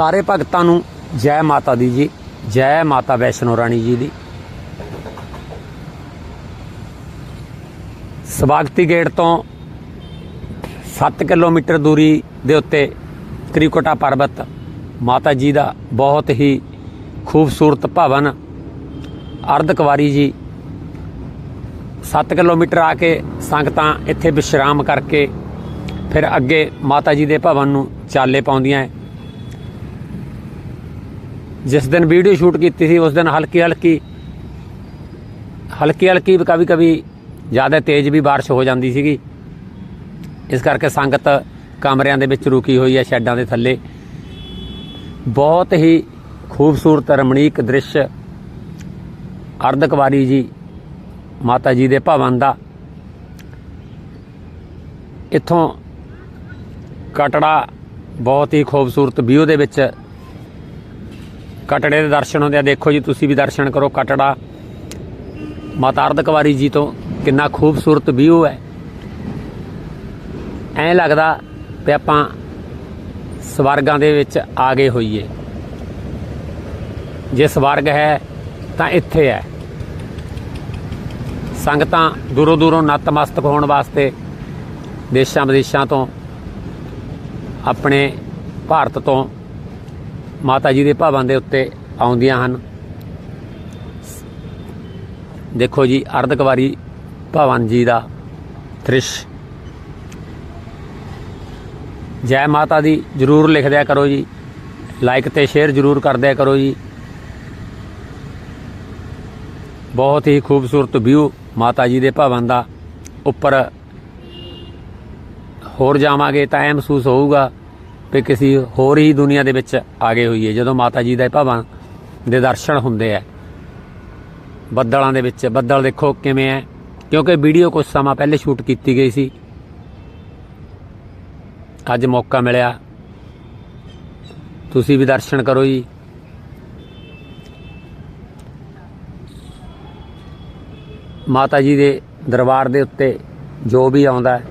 ਸਾਰੇ ਭਗਤਾਂ ਨੂੰ ਜੈ ਮਾਤਾ ਦੀ ਜੀ, ਜੈ ਮਾਤਾ ਵੈਸ਼ਨੋ ਰਾਣੀ ਜੀ ਦੀ। ਸਵਾਗਤੀ ਗੇਟ ਤੋਂ 7 ਕਿਲੋਮੀਟਰ ਦੂਰੀ ਦੇ ਉੱਤੇ ਕ੍ਰਿਕਟਾ ਪਰਬਤ ਮਾਤਾ ਜੀ ਦਾ ਬਹੁਤ ਹੀ ਖੂਬਸੂਰਤ ਭਵਨ ਅਰਧਕਵਾਰੀ ਜੀ। 7 ਕਿਲੋਮੀਟਰ ਆ ਕੇ ਸੰਗਤਾਂ ਇੱਥੇ ਵਿਸ਼ਰਾਮ ਕਰਕੇ ਫਿਰ ਅੱਗੇ ਮਾਤਾ ਜੀ ਦੇ ਭਵਨ ਨੂੰ ਚਾਲੇ ਪਾਉਂਦੀਆਂ ਹੈ। ਜਿਸ ਦਿਨ ਵੀਡੀਓ ਸ਼ੂਟ ਕੀਤੀ ਸੀ, ਉਸ ਦਿਨ ਹਲਕੀ ਹਲਕੀ ਹਲਕੀ ਹਲਕੀ ਕभी ਕभी ਜ਼ਿਆਦਾ ਤੇਜ਼ ਵੀ ਬਾਰਿਸ਼ ਹੋ ਜਾਂਦੀ ਸੀਗੀ। ਇਸ ਕਰਕੇ ਸੰਗਤ ਕਮਰਿਆਂ ਦੇ ਵਿੱਚ ਰੁਕੀ ਹੋਈ ਹੈ, ਸ਼ੈੱਡਾਂ ਦੇ ਥੱਲੇ। ਬਹੁਤ ਹੀ ਖੂਬਸੂਰਤ, ਰਮਣੀਕ ਦ੍ਰਿਸ਼ ਅਰਧਕਵਾਰੀ ਜੀ, ਮਾਤਾ ਜੀ ਦੇ ਭਵਨ ਦਾ। ਇੱਥੋਂ ਕਟੜਾ ਬਹੁਤ ਹੀ ਖੂਬਸੂਰਤ ਵਿਊ ਦੇ ਵਿੱਚ ਕਟੜੇ ਦੇ ਦਰਸ਼ਨ ਹੁੰਦੇ ਆ। ਦੇਖੋ ਜੀ, ਤੁਸੀਂ ਵੀ ਦਰਸ਼ਨ ਕਰੋ ਕਟੜਾ। ਮਾਤਾ ਅਰਧਕਵਾਰੀ ਜੀ ਤੋਂ ਕਿੰਨਾ ਖੂਬਸੂਰਤ ਵਿਊ ਹੈ। ਐਂ ਲੱਗਦਾ ਵੀ ਆਪਾਂ ਸਵਰਗਾਂ ਦੇ ਵਿੱਚ ਆ ਗਏ ਹੋਈਏ। ਜੇ ਸਵਰਗ ਹੈ, ਤਾਂ ਇੱਥੇ ਹੈ। ਸੰਗਤਾਂ ਦੂਰੋਂ ਦੂਰੋਂ ਨਤਮਸਤਕ ਹੋਣ ਵਾਸਤੇ ਦੇਸ਼ਾਂ ਵਿਦੇਸ਼ਾਂ ਤੋਂ, ਆਪਣੇ ਭਾਰਤ ਤੋਂ ਮਾਤਾ ਜੀ ਦੇ ਭਵਨ ਦੇ ਉੱਤੇ ਆਉਂਦੀਆਂ ਹਨ। ਦੇਖੋ ਜੀ, ਅਰਧਕਵਾਰੀ ਭਵਨ ਜੀ ਦਾ ਦ੍ਰਿਸ਼। ਜੈ ਮਾਤਾ ਦੀ ਜਰੂਰ ਲਿਖ ਦਿਆ ਕਰੋ ਜੀ। ਲਾਈਕ ਤੇ ਸ਼ੇਅਰ ਜਰੂਰ ਕਰ ਦਿਆ ਕਰੋ ਜੀ। ਬਹੁਤ ਹੀ ਖੂਬਸੂਰਤ ਵਿਊ ਮਾਤਾ ਜੀ ਦੇ ਭਵਨ ਦਾ ਉੱਪਰ ਹੋਰ ਜਾਵਾਂਗੇ, ਤਾਂ ਇਹ ਮਹਿਸੂਸ ਹੋਊਗਾ ਵੀ ਕਿਸੇ ਹੋਰ ਹੀ ਦੁਨੀਆ ਦੇ ਵਿੱਚ ਆ ਗਏ ਹੋਈਏ। ਜਦੋਂ ਮਾਤਾ ਜੀ ਦੇ ਇਹ ਭਵਨ ਦੇ ਦਰਸ਼ਨ ਹੁੰਦੇ ਆ, ਬੱਦਲਾਂ ਦੇ ਵਿੱਚ, ਬੱਦਲ ਦੇਖੋ ਕਿਵੇਂ ਹੈ ਕਿਉਂਕਿ ਵੀਡੀਓ ਕੁਝ ਸਮਾਂ ਪਹਿਲੇ ਸ਼ੂਟ ਕੀਤੀ ਗਈ ਸੀ। ਅੱਜ ਮੌਕਾ ਮਿਲਿਆ। ਤੁਸੀਂ ਵੀ ਦਰਸ਼ਨ ਕਰੋ ਜੀ। ਮਾਤਾ ਜੀ ਦੇ ਦਰਬਾਰ ਦੇ ਉੱਤੇ ਜੋ ਵੀ ਆਉਂਦਾ ਹੈ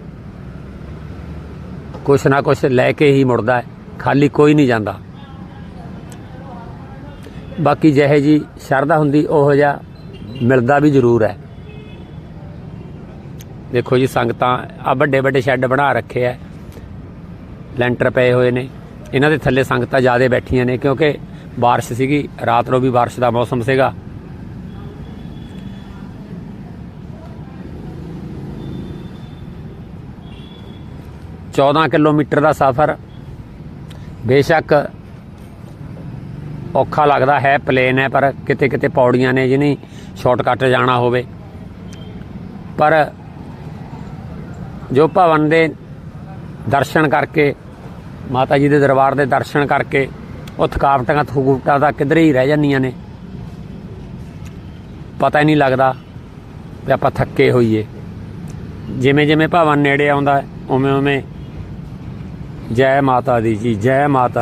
ਕੁਛ ਨਾ ਕੁਛ ਲੈ ਕੇ ਹੀ ਮੁੜਦਾ ਹੈ, ਖਾਲੀ ਕੋਈ ਨਹੀਂ ਜਾਂਦਾ। ਬਾਕੀ ਜਿਹੇ ਜੀ ਸ਼ਰਧਾ ਹੁੰਦੀ, ਉਹੋ ਜਿਹਾ ਮਿਲਦਾ ਵੀ ਜ਼ਰੂਰ ਹੈ। ਦੇਖੋ ਜੀ, ਸੰਗਤਾਂ ਆ ਵੱਡੇ ਵੱਡੇ ਸ਼ੈੱਡ ਬਣਾ ਰੱਖੇ ਆ ਲੈਂਟਰ ਪਏ ਹੋਏ ਨੇ। ਇਹਨਾਂ ਦੇ ਥੱਲੇ ਸੰਗਤਾਂ ਜ਼ਿਆਦਾ ਬੈਠੀਆਂ ਨੇ, ਕਿਉਂਕਿ ਬਾਰਿਸ਼ ਸੀਗੀ, ਰਾਤ ਨੂੰ ਵੀ ਬਾਰਿਸ਼ ਦਾ ਮੌਸਮ ਸੀਗਾ। ਚੌਦਾਂ ਕਿਲੋਮੀਟਰ ਦਾ ਸਫ਼ਰ। ਬੇਸ਼ੱਕ ਔਖਾ ਲੱਗਦਾ ਹੈ, ਪਲੇਨ ਹੈ, ਪਰ ਕਿਤੇ ਕਿਤੇ ਪੌੜੀਆਂ ਨੇ ਜਿਹਨੀ ਸ਼ਾਰਟਕਟ ਜਾਣਾ ਹੋਵੇ। ਪਰ ਜੋ ਭਵਨ ਦੇ ਦਰਸ਼ਨ ਕਰਕੇ, ਮਾਤਾ ਜੀ ਦੇ ਦਰਬਾਰ ਦੇ ਦਰਸ਼ਨ ਕਰਕੇ, ਉਹ ਥਕਾਵਟਾਂ ਥਕੂਟਾਂ ਤਾਂ ਕਿਧਰੇ ਹੀ ਰਹਿ ਜਾਂਦੀਆਂ ਨੇ। ਪਤਾ ਹੀ ਨਹੀਂ ਲੱਗਦਾ ਵੀ ਆਪਾਂ ਥੱਕੇ ਹੋਈਏ। ਜਿਵੇਂ ਜਿਵੇਂ ਭਵਨ ਨੇੜੇ ਆਉਂਦਾ ਉਵੇਂ ਉਵੇਂ ਜੈ ਮਾਤਾ ਦੀ ਜੀ ਜੈ ਮਾਤਾ